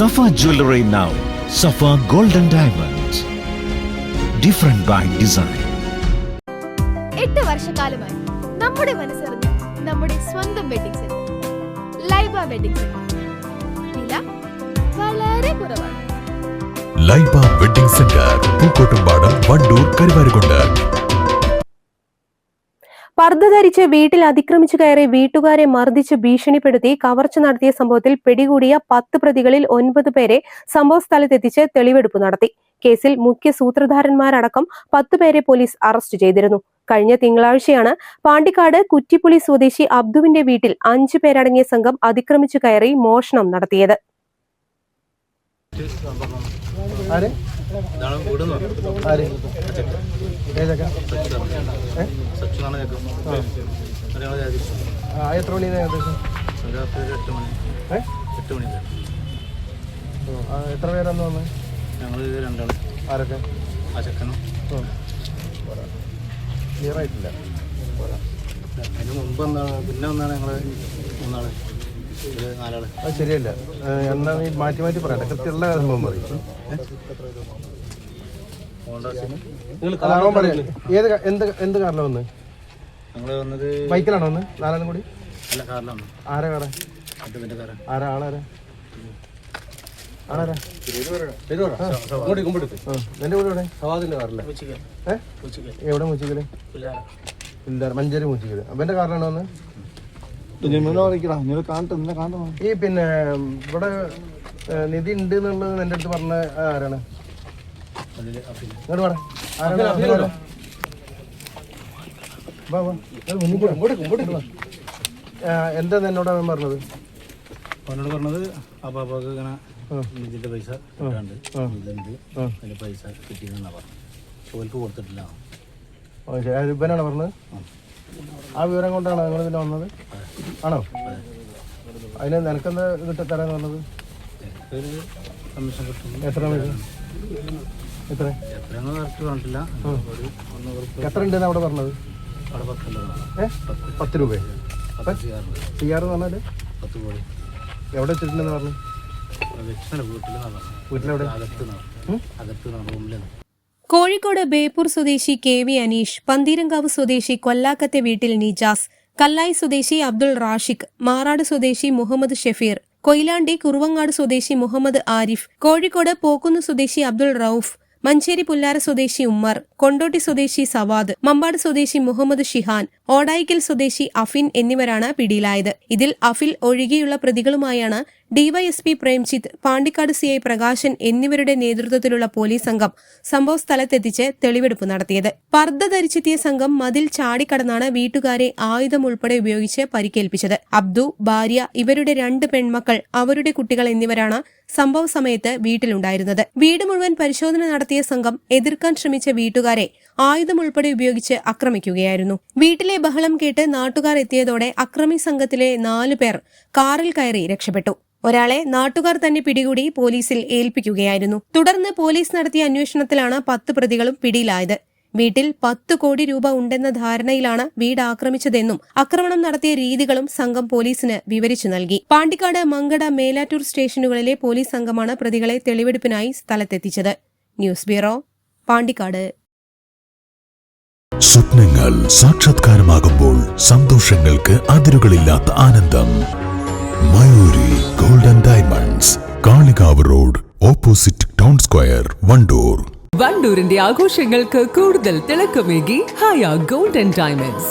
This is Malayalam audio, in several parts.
Safa jewellery now Safa golden diamonds different by design എട്ട് വർഷക്കാലമായി നമ്മുടെ മനസ്സറിഞ്ഞ നമ്മുടെ സ്വന്തം wedding centre Laiba wedding centre വില വളരെ കുറവാണ്. Laiba wedding centre Pookkottumpadam Wandoor Karuvarakundu. പർദ്ദ ധരിച്ച് വീട്ടിൽ അതിക്രമിച്ചു കയറി വീട്ടുകാരെ മർദ്ദിച്ച് ഭീഷണിപ്പെടുത്തി കവർച്ച നടത്തിയ സംഭവത്തിൽ പിടികൂടിയ പത്ത് പ്രതികളിൽ ഒൻപത് പേരെ സംഭവ സ്ഥലത്തെത്തിച്ച് തെളിവെടുപ്പ് നടത്തി. കേസിൽ മുഖ്യ സൂത്രധാരന്മാരടക്കം പത്ത് പേരെ പോലീസ് അറസ്റ്റ് ചെയ്തിരുന്നു. കഴിഞ്ഞ തിങ്കളാഴ്ചയാണ് പാണ്ടിക്കാട് കുറ്റിപ്പുളി സ്വദേശി അബ്ദുവിന്റെ വീട്ടിൽ അഞ്ചു പേരടങ്ങിയ സംഘം അതിക്രമിച്ചു കയറി മോഷണം നടത്തിയത്. ആര്? എത്ര മണി ഏകദേശം? എത്ര പേരന്ന് ഞങ്ങൾ രണ്ടാൾ ആരൊക്കെ ആ ചെക്കനും ക്ലിയർ ആയിട്ടില്ല അതിന് മുമ്പ് എന്താണ് പിന്നെ ഒന്നാണ് ഞങ്ങൾ മൂന്നാൾ ഒരു നാലാൾ അത് ശരിയല്ല എന്നാ നീ മാറ്റി മാറ്റി പറയണ്ട. കൃത്യമുള്ള സംഭവം പറയും. ഏത് എന്ത് എന്ത് കാറിലാണ് വന്ന്? ഞങ്ങൾ വന്നത് ബൈക്കിലാണോ വന്ന് നാലാളും കൂടി? അല്ല കാറിലാണ്. ആരാ കാറ? ആരാ? ആളാരാ? എവിടെ? കാറില്ല മൂച്ചിക്കൽ? ഇല്ല മഞ്ചേരി മൂച്ചിക്കൽ. അവന്റെ കാറിലാണ് വന്ന് ഈ പിന്നെ ഇവിടെ നിധി ഉണ്ട് എന്നുള്ളത് എന്റെ അടുത്ത് പറഞ്ഞ ആരാണ്? ഇങ്ങോട്ട് പറ. ആരാണ്? ആ, എന്താ എന്നോട് അവൻ പറഞ്ഞത്? അവനോട് പറഞ്ഞത് അപ്പാപ്പാക്ക് ഇങ്ങനെ ഇതിന്റെ പൈസ കിട്ടാണ്ട് ഇതുണ്ട്. അതിന്റെ പൈസ കിട്ടിയെന്നാ പറഞ്ഞു ചോൽക്ക് കൊടുത്തിട്ടില്ല. ആ, ഇവനാണോ പറഞ്ഞത്? ആ. വിവരം കൊണ്ടാണ് നിങ്ങൾ ഇതിന് വന്നത്? ആണോ? അതിന് നിനക്കെന്താ ഇതിട്ട് തരാന്ന് പറഞ്ഞത്? എത്ര എത്ര? എത്ര ഉണ്ട് അവിടെ പറഞ്ഞത്? പത്ത് രൂപ. ചെയ്യാറ് ചെയ്യാറുണ്ട് സി ആർ എന്ന് പറഞ്ഞാൽ? പത്ത് കോടി. എവിടെ വെച്ചിട്ടുണ്ടെന്ന് പറഞ്ഞു? വീട്ടിലെവിടെ? കോഴിക്കോട് ബേപ്പൂർ സ്വദേശി കെ വി അനീഷ് പന്തീരങ്കാവ് സ്വദേശി കൊല്ലാക്കത്തെ വീട്ടിൽ നിജാസ് കല്ലായി സ്വദേശി അബ്ദുൾ റാഷിഖ് മാറാട് സ്വദേശി മുഹമ്മദ് ഷെഫീർ കൊയിലാണ്ടി കുറുവങ്ങാട് സ്വദേശി മുഹമ്മദ് ആരിഫ് കോഴിക്കോട് പോക്കുന്ന് സ്വദേശി അബ്ദുൾ റൌഫ് മഞ്ചേരി പുല്ലാര സ്വദേശി ഉമ്മർ കൊണ്ടോട്ടി സ്വദേശി സവാദ് മമ്പാട് സ്വദേശി മുഹമ്മദ് ഷിഹാൻ ഓടായിക്കൽ സ്വദേശി അഫിൻ എന്നിവരാണ് പിടിയിലായത്. ഇതിൽ അഫിൽ ഒഴികെയുള്ള പ്രതികളുമായാണ് ഡിവൈഎസ്പി പ്രേംജിത്ത് പാണ്ടിക്കാട് സിഐ പ്രകാശൻ എന്നിവരുടെ നേതൃത്വത്തിലുള്ള പോലീസ് സംഘം സംഭവ സ്ഥലത്തെത്തിച്ച് തെളിവെടുപ്പ് നടത്തിയത്. പർദ്ദ ധരിച്ചെത്തിയ സംഘം മതിൽ ചാടിക്കടന്നാണ് വീട്ടുകാരെ ആയുധം ഉൾപ്പെടെ ഉപയോഗിച്ച് പരിക്കേൽപ്പിച്ചത്. അബ്ദു ഭാര്യ ഇവരുടെ രണ്ട് പെൺമക്കൾ അവരുടെ കുട്ടികൾ എന്നിവരാണ് സംഭവ സമയത്ത് വീട്ടിലുണ്ടായിരുന്നത്. വീട് മുഴുവൻ പരിശോധന നടത്തിയ സംഘം എതിർക്കാൻ ശ്രമിച്ച വീട്ടുകാരെ ആയുധം ഉൾപ്പെടെ ഉപയോഗിച്ച് ആക്രമിക്കുകയായിരുന്നു. വീട്ടിലെ ബഹളം കേട്ട് നാട്ടുകാർ എത്തിയതോടെ അക്രമി സംഘത്തിലെ നാലു പേർ കാറിൽ കയറി രക്ഷപ്പെട്ടു. ഒരാളെ നാട്ടുകാർ തന്നെ പിടികൂടി പോലീസിൽ ഏൽപ്പിക്കുകയായിരുന്നു. തുടർന്ന് പോലീസ് നടത്തിയ അന്വേഷണത്തിലാണ് പത്ത് പ്രതികളും പിടിയിലായത്. വീട്ടിൽ പത്ത് കോടി രൂപ ഉണ്ടെന്ന ധാരണയിലാണ് വീട് ആക്രമിച്ചതെന്നും ആക്രമണം നടത്തിയ രീതികളും സംഘം പോലീസിന് വിവരിച്ചു നൽകി. പാണ്ടിക്കാട് മങ്കട മേലാറ്റൂർ സ്റ്റേഷനുകളിലെ പോലീസ് സംഘമാണ് പ്രതികളെ തെളിവെടുപ്പിനായി സ്ഥലത്തെത്തിച്ചത്. News bureau Pandikkad. സ്വപ്നങ്ങൾ സാക്ഷാത്കാരമാകുമ്പോൾ സന്തോഷങ്ങൾക്ക് അതിരുകളില്ലാത്ത ആനന്ദം. Mayuri golden diamonds Kalikavu road opposite town square Wandoor. വണ്ടൂരിന്റെ ആഘോഷങ്ങൾക്ക് കൂടുതൽ തിളക്കമേകി ഹയ ഗോൾഡൻ ഡയമണ്ട്സ്.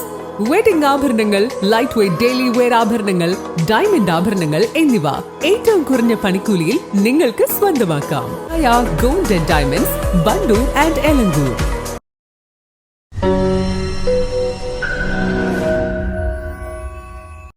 വെഡിംഗ് ആഭരണങ്ങൾ ലൈറ്റ് വെയ്റ്റ് ഡെയിലി വെയർ ആഭരണങ്ങൾ ഡയമണ്ട് ആഭരണങ്ങൾ എന്നിവ ഏറ്റവും കുറഞ്ഞ പണിക്കൂലിയിൽ നിങ്ങൾക്ക് സ്വന്തമാക്കാം. Haya golden diamonds Wandoor and Elankur.